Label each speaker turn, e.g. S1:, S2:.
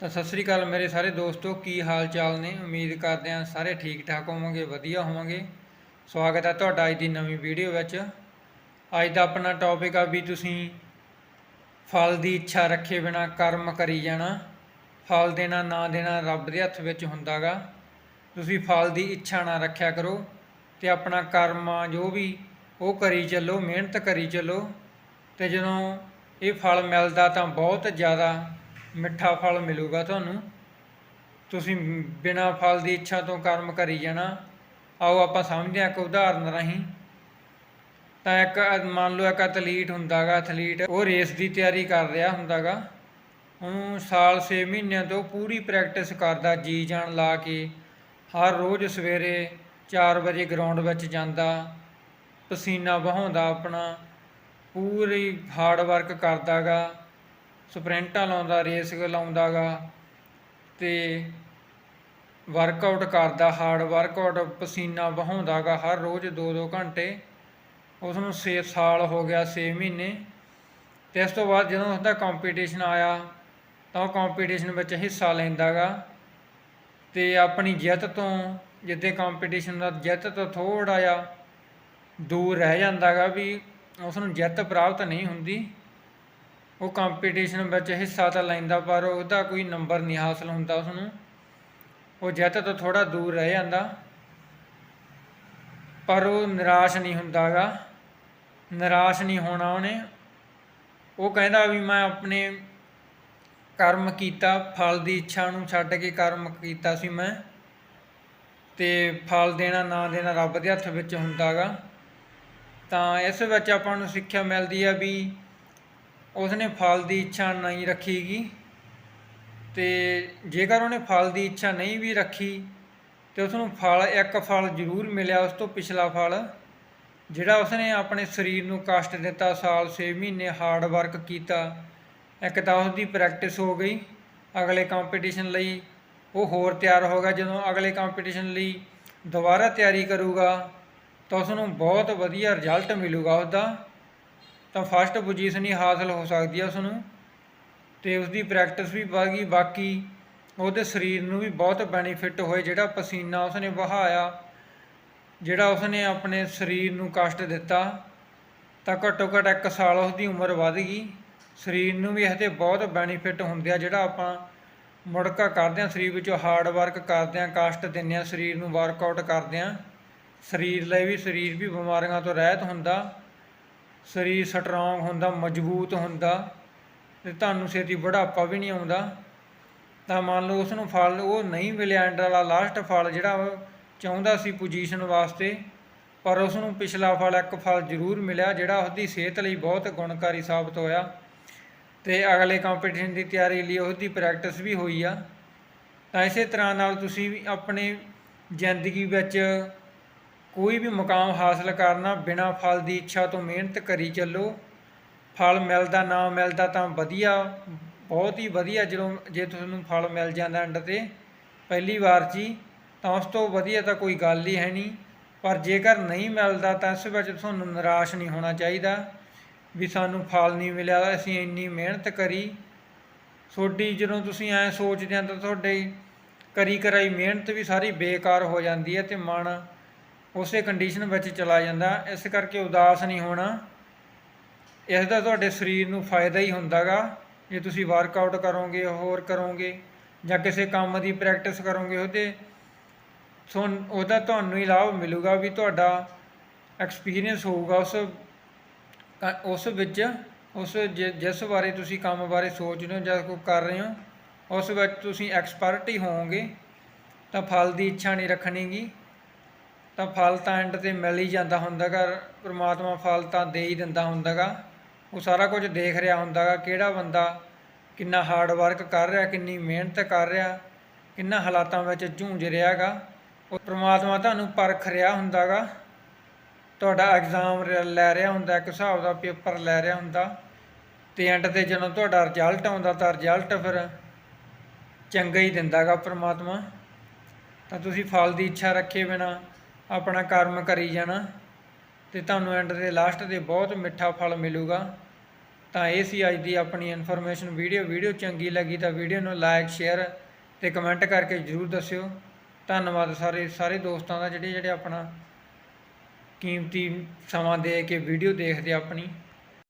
S1: ਤਾਂ ਸਤਿ ਸ੍ਰੀ ਅਕਾਲ ਮੇਰੇ ਸਾਰੇ ਦੋਸਤੋ, ਕੀ ਹਾਲ ਚਾਲ ਨੇ? ਉਮੀਦ ਕਰਦੇ ਹਾਂ ਸਾਰੇ ਠੀਕ ਠਾਕ ਹੋਵੋਗੇ, ਵਧੀਆ ਹੋਵੋਗੇ। ਸਵਾਗਤ ਹੈ ਤੁਹਾਡਾ ਅੱਜ ਦੀ ਨਵੀਂ ਵੀਡੀਓ ਵਿੱਚ। ਅੱਜ ਦਾ ਆਪਣਾ ਟੌਪਿਕ ਆ ਵੀ ਤੁਸੀਂ ਫਲ ਦੀ ਇੱਛਾ ਰੱਖੇ ਬਿਨਾ ਕਰਮ ਕਰੀ ਜਾਣਾ। ਫਲ ਦੇਣਾ, ਨਾ ਦੇਣਾ ਰੱਬ ਦੇ ਹੱਥ ਵਿੱਚ ਹੁੰਦਾਗਾ। ਤੁਸੀਂ ਫਲ ਦੀ ਇੱਛਾ ਨਾ ਰੱਖਿਆ ਕਰੋ ਤੇ ਆਪਣਾ ਕਰਮ ਆ ਜੋ ਵੀ, ਉਹ ਕਰੀ ਚੱਲੋ, ਮਿਹਨਤ ਕਰੀ ਚੱਲੋ। ਤੇ ਜਦੋਂ ਇਹ ਫਲ ਮਿਲਦਾ ਤਾਂ ਬਹੁਤ ਜ਼ਿਆਦਾ ਮਿੱਠਾ ਫਲ ਮਿਲੂਗਾ ਤੁਹਾਨੂੰ। ਤੁਸੀਂ ਬਿਨਾਂ ਫਲ ਦੀ ਇੱਛਾ ਤੋਂ ਕਰਮ ਕਰੀ ਜਾਣਾ। ਆਓ ਆਪਾਂ ਸਮਝਦੇ ਹਾਂ ਇੱਕ ਉਦਾਹਰਨ ਰਾਹੀਂ। ਤਾਂ ਇੱਕ ਮੰਨ ਲਓ ਇੱਕ ਐਥਲੀਟ ਹੁੰਦਾਗਾ ਐਥਲੀਟ ਉਹ ਰੇਸ ਦੀ ਤਿਆਰੀ ਕਰ ਰਿਹਾ ਹੁੰਦਾਗਾ। ਉਹਨੂੰ ਸਾਲ 6 ਮਹੀਨਿਆਂ ਤੋਂ ਪੂਰੀ ਪ੍ਰੈਕਟਿਸ ਕਰਦਾ, ਜੀ ਜਾਨ ਲਾ ਕੇ। ਹਰ ਰੋਜ਼ ਸਵੇਰੇ 4 ਵਜੇ ਗਰਾਊਂਡ ਵਿੱਚ ਜਾਂਦਾ, ਪਸੀਨਾ ਵਹਾਉਂਦਾ ਆਪਣਾ। ਪੂਰੀ ਹਾਰਡ ਵਰਕ ਕਰਦਾਗਾ। ਸਪ੍ਰਿੰਟਾਂ ਲਾਉਂਦਾ, ਰੇਸ ਲਾਉਂਦਾਗਾ ਤੇ ਵਰਕਆਊਟ ਕਰਦਾ ਹਾਰਡ ਵਰਕਆਊਟ ਪਸੀਨਾ ਵਹਾਉਂਦਾਗਾ, ਹਰ ਰੋਜ਼ 2-2 ਘੰਟੇ। ਉਸ ਨੂੰ 6 ਸਾਲ ਹੋ ਗਿਆ 6 ਮਹੀਨੇ। ਤੇ ਇਸ ਤੋਂ ਬਾਅਦ ਜਦੋਂ ਉਸਦਾ ਕੰਪੀਟੀਸ਼ਨ ਆਇਆ, ਤਾਂ ਉਹ ਕੰਪੀਟੀਸ਼ਨ ਵਿੱਚ ਹਿੱਸਾ ਲੈਂਦਾਗਾ ਤੇ ਆਪਣੀ ਜਿੱਤ ਤੋਂ, ਜਿੱਦੇ ਕੰਪੀਟੀਸ਼ਨ ਦਾ ਜਿੱਤ ਤੋਂ ਥੋੜਾ ਜਿਹਾ ਦੂਰ ਰਹਿ ਜਾਂਦਾਗਾ ਵੀ ਉਸ ਨੂੰ ਜਿੱਤ ਪ੍ਰਾਪਤ ਨਹੀਂ ਹੁੰਦੀ। ਉਹ ਕੰਪੀਟੀਸ਼ਨ ਵਿੱਚ ਹਿੱਸਾ ਤਾਂ ਲੈਂਦਾ, ਪਰ ਉਹਦਾ ਕੋਈ ਨੰਬਰ ਨਹੀਂ ਹਾਸਲ ਹੁੰਦਾ ਉਸ ਨੂੰ ਉਹ ਜਿੱਤ ਤੋਂ ਥੋੜਾ ਦੂਰ ਰਹਿ ਜਾਂਦਾ। ਪਰ ਉਹ ਨਿਰਾਸ਼ ਨਹੀਂ ਹੁੰਦਾਗਾ ਨਿਰਾਸ਼ ਨਹੀਂ ਹੋਣਾ ਉਹਨੇ। ਉਹ ਕਹਿੰਦਾ ਵੀ ਮੈਂ ਆਪਣੇ ਕਰਮ ਕੀਤਾ, ਫਲ ਦੀ ਇੱਛਾ ਨੂੰ ਛੱਡ ਕੇ ਕਰਮ ਕੀਤਾ ਸੀ ਮੈਂ। ਤੇ ਫਲ ਦੇਣਾ, ਨਾ ਦੇਣਾ ਰੱਬ ਦੇ ਹੱਥ ਵਿੱਚ ਹੁੰਦਾਗਾ ਤਾਂ ਇਸ ਵਿੱਚ ਆਪਾਂ ਨੂੰ ਸਿੱਖਿਆ ਮਿਲਦੀ ਆ ਵੀ ਉਸਨੇ ਫਲ ਦੀ ਇੱਛਾ ਨਹੀਂ ਰੱਖੀਗੀ ਤੇ ਜੇਕਰ ਉਹਨੇ ਫਲ ਦੀ ਇੱਛਾ ਨਹੀਂ ਵੀ ਰੱਖੀ ਤੇ ਉਸ ਨੂੰ ਫਲ, ਇੱਕ ਫਲ ਜ਼ਰੂਰ ਮਿਲਿਆ ਉਸ ਤੋਂ ਪਿਛਲਾ ਫਲ, ਜਿਹੜਾ ਉਸਨੇ ਆਪਣੇ ਸਰੀਰ ਨੂੰ ਕਸ਼ਟ ਦਿੱਤਾ, ਸਾਲ 6 ਮਹੀਨੇ ਹਾਰਡ ਵਰਕ ਕੀਤਾ, ਇੱਕ ਤਾਂ ਉਸ ਦੀ ਪ੍ਰੈਕਟਿਸ ਹੋ ਗਈ, ਅਗਲੇ ਕੰਪੀਟੀਸ਼ਨ ਲਈ ਉਹ ਹੋਰ ਤਿਆਰ ਹੋ ਗਿਆ, ਜਦੋਂ ਅਗਲੇ ਕੰਪੀਟੀਸ਼ਨ ਲਈ ਦੁਬਾਰਾ ਤਿਆਰੀ ਕਰੂਗਾ ਤਾਂ ਉਸ ਨੂੰ ਬਹੁਤ ਵਧੀਆ ਰਿਜ਼ਲਟ ਮਿਲੂਗਾ ਉਹਦਾ ਤਾਂ ਫਸਟ ਪੋਜੀਸ਼ਨ ਹੀ ਹਾਸਲ ਹੋ ਸਕਦੀ ਹੈ ਉਸ ਨੂੰ ਤੇ ਉਸ ਦੀ ਪ੍ਰੈਕਟਿਸ ਵੀ ਵਧ ਗਈ, ਬਾਕੀ ਉਹਦੇ ਸਰੀਰ ਨੂੰ ਵੀ ਬਹੁਤ ਬੈਨੀਫਿਟ ਹੋਏ ਜਿਹੜਾ ਪਸੀਨਾ ਉਸਨੇ ਵਹਾਇਆ, ਜਿਹੜਾ ਉਸਨੇ ਆਪਣੇ ਸਰੀਰ ਨੂੰ ਕਸ਼ਟ ਦਿੱਤਾ, ਤਾਂ ਘੱਟੋ ਘੱਟ 1 ਸਾਲ ਉਸ ਦੀ ਉਮਰ ਵਧ ਗਈ। ਸਰੀਰ ਨੂੰ ਵੀ ਇਹਦੇ ਬਹੁਤ ਬੈਨੀਫਿਟ ਹੁੰਦੇ ਆ ਜਿਹੜਾ ਆਪਾਂ ਮੁੜਕਾ ਕਰਦੇ ਆ, ਸਰੀਰ ਵਿੱਚੋਂ ਹਾਰਡ ਵਰਕ ਕਰਦੇ ਆ, ਕਸ਼ਟ ਦਿੰਦੇ ਆ, ਸਰੀਰ ਨੂੰ ਵਰਕਆਊਟ ਕਰਦੇ ਆ। ਸਰੀਰ ਲਈ ਵੀ ਸਰੀਰ ਵੀ ਬਿਮਾਰੀਆਂ ਤੋਂ ਰਹਿਤ ਹੁੰਦਾ। ਸਰੀਰ ਸਟਰੋਂਗ ਹੁੰਦਾ, ਮਜ਼ਬੂਤ ਹੁੰਦਾ ਤੇ ਤੁਹਾਨੂੰ ਛੇਤੀ ਬੁਢਾਪਾ ਵੀ ਨਹੀਂ ਆਉਂਦਾ। ਤਾਂ ਮੰਨ ਲਓ ਉਸ ਨੂੰ ਫਲ, ਉਹ ਨਹੀਂ ਮਿਲਿਆ ਐਂਡ ਵਾਲਾ ਲਾਸਟ ਫਲ ਜਿਹੜਾ ਉਹ ਚਾਹੁੰਦਾ ਸੀ ਪੋਜੀਸ਼ਨ ਵਾਸਤੇ, ਪਰ ਉਸ ਨੂੰ ਪਿਛਲਾ ਫਲ ਇੱਕ ਫਲ ਜ਼ਰੂਰ ਮਿਲਿਆ ਜਿਹੜਾ ਉਸਦੀ ਸਿਹਤ ਲਈ ਬਹੁਤ ਗੁਣਕਾਰੀ ਸਾਬਤ ਹੋਇਆ ਤੇ ਅਗਲੇ ਕੰਪੀਟੀਸ਼ਨ ਦੀ ਤਿਆਰੀ ਲਈ ਉਸਦੀ ਪ੍ਰੈਕਟਿਸ ਵੀ ਹੋਈ ਆ। ਤਾਂ ਇਸੇ ਤਰ੍ਹਾਂ ਨਾਲ ਤੁਸੀਂ ਵੀ ਆਪਣੇ ਜ਼ਿੰਦਗੀ ਵਿੱਚ ਕੋਈ ਵੀ ਮੁਕਾਮ ਹਾਸਲ ਕਰਨਾ ਬਿਨਾਂ ਫਲ ਦੀ ਇੱਛਾ ਤੋਂ ਮਿਹਨਤ ਕਰੀ ਚੱਲੋ। ਫਲ ਮਿਲਦਾ, ਨਾ ਮਿਲਦਾ ਤਾਂ ਵਧੀਆ, ਬਹੁਤ ਹੀ ਵਧੀਆ ਜਦੋਂ, ਜੇ ਤੁਹਾਨੂੰ ਫਲ ਮਿਲ ਜਾਂਦਾ ਐਂਡ ਤੇ ਪਹਿਲੀ ਵਾਰ 'ਚ ਹੀ, ਤਾਂ ਉਸ ਤੋਂ ਵਧੀਆ ਤਾਂ ਕੋਈ ਗੱਲ ਹੀ ਹੈ ਨਹੀਂ। ਪਰ ਜੇਕਰ ਨਹੀਂ ਮਿਲਦਾ ਤਾਂ ਇਸ ਵਿੱਚ ਤੁਹਾਨੂੰ ਨਿਰਾਸ਼ ਨਹੀਂ ਹੋਣਾ ਚਾਹੀਦਾ ਵੀ ਸਾਨੂੰ ਫਲ ਨਹੀਂ ਮਿਲਿਆ, ਅਸੀਂ ਇੰਨੀ ਮਿਹਨਤ ਕਰੀ। ਤੁਹਾਡੀ ਜਦੋਂ ਤੁਸੀਂ ਐ ਸੋਚਦੇ ਆ ਤਾਂ ਤੁਹਾਡੇ ਕਰੀ ਕਰਾਈ ਮਿਹਨਤ ਵੀ ਸਾਰੀ ਬੇਕਾਰ ਹੋ ਜਾਂਦੀ ਹੈ ਤੇ ਮਨ ਉਸੇ ਕੰਡੀਸ਼ਨ ਵਿੱਚ ਚਲਾ ਜਾਂਦਾ। ਇਸ ਕਰਕੇ ਉਦਾਸ ਨਹੀਂ ਹੋਣਾ। ਇਸ ਦਾ ਤੁਹਾਡੇ ਸਰੀਰ ਨੂੰ ਫਾਇਦਾ ਹੀ ਹੁੰਦਾਗਾ। ਜੇ ਤੁਸੀਂ ਵਰਕਆਊਟ ਕਰੋਗੇ, ਹੋਰ ਕਰੋਗੇ, ਜਾਂ ਕਿਸੇ ਕੰਮ ਦੀ ਪ੍ਰੈਕਟਿਸ ਕਰੋਗੇ, ਉਹਦੇ ਸੋ ਉਹਦਾ ਤੁਹਾਨੂੰ ਹੀ ਲਾਭ ਮਿਲੂਗਾ ਵੀ ਤੁਹਾਡਾ ਐਕਸਪੀਰੀਅੰਸ ਹੋਊਗਾ ਉਸ ਉਸ ਵਿੱਚ, ਉਸ ਜਿਸ ਬਾਰੇ ਤੁਸੀਂ ਕੰਮ ਬਾਰੇ ਸੋਚ ਰਹੇ ਹੋ ਜਾਂ ਕੋਈ ਕਰ ਰਹੇ ਹੋ, ਉਸ ਵਿੱਚ ਤੁਸੀਂ ਐਕਸਪਰਟ ਹੀ ਹੋਵੋਗੇ, ਤਾਂ ਫਲ ਦੀ ਇੱਛਾ ਨਹੀਂ ਰੱਖਣੀਗੀ। ਤਾਂ ਫਲ ਤਾਂ ਐਂਡ ਤੇ ਮਿਲ ਹੀ ਜਾਂਦਾ ਹੁੰਦਾਗਾ, ਪ੍ਰਮਾਤਮਾ ਫਲ ਤਾਂ ਦੇ ਹੀ ਦਿੰਦਾ ਹੁੰਦਾਗਾ। ਉਹ ਸਾਰਾ ਕੁਝ ਦੇਖ ਰਿਹਾ ਹੁੰਦਾਗਾ, ਕਿਹੜਾ ਬੰਦਾ ਕਿੰਨਾ ਹਾਰਡ ਵਰਕ ਕਰ ਰਿਹਾ, ਕਿੰਨੀ ਮਿਹਨਤ ਕਰ ਰਿਹਾ, ਕਿੰਨਾ ਹਾਲਾਤਾਂ ਵਿੱਚ ਜੂਝ ਰਿਹਾਗਾ। ਉਹ ਪ੍ਰਮਾਤਮਾ ਤੁਹਾਨੂੰ ਪਰਖ ਰਿਹਾ ਹੁੰਦਾਗਾ। ਤੁਹਾਡਾ ਐਗਜ਼ਾਮ ਲੈ ਰਿਹਾ ਹੁੰਦਾ, ਇੱਕ ਹਿਸਾਬ ਦਾ ਪੇਪਰ ਲੈ ਰਿਹਾ ਹੁੰਦਾ। ਤੇ ਐਂਡ ਤੇ ਜਦੋਂ ਤੁਹਾਡਾ ਰਿਜ਼ਲਟ ਆਉਂਦਾ ਤਾਂ ਰਿਜ਼ਲਟ ਫਿਰ ਚੰਗਾ ਹੀ ਦਿੰਦਾਗਾ ਪ੍ਰਮਾਤਮਾ। ਤਾਂ ਤੁਸੀਂ ਫਲ ਦੀ ਇੱਛਾ ਰੱਖੇ ਬਿਨਾ ਆਪਣਾ ਕਰਮ ਕਰੀ ਜਾਣਾ ਤੇ ਤੁਹਾਨੂੰ ਐਂਡ ਦੇ ਲਾਸਟ ਦੇ ਬਹੁਤ ਮਿੱਠਾ ਫਲ ਮਿਲੂਗਾ। ਤਾਂ ਇਹ ਸੀ ਅੱਜ ਦੀ ਆਪਣੀ ਇਨਫੋਰਮੇਸ਼ਨ ਵੀਡੀਓ ਵੀਡੀਓ ਚੰਗੀ ਲੱਗੀ ਤਾਂ ਵੀਡੀਓ ਨੂੰ ਲਾਈਕ ਸ਼ੇਅਰ ਤੇ ਕਮੈਂਟ ਕਰਕੇ ਜਰੂਰ ਦੱਸਿਓ। ਧੰਨਵਾਦ ਸਾਰੇ ਸਾਰੇ ਦੋਸਤਾਂ ਦਾ ਜਿਹੜੇ ਜਿਹੜੇ ਆਪਣਾ ਕੀਮਤੀ ਸਮਾਂ ਦੇ ਕੇ ਵੀਡੀਓ ਦੇਖਦੇ ਆਪਣੀ।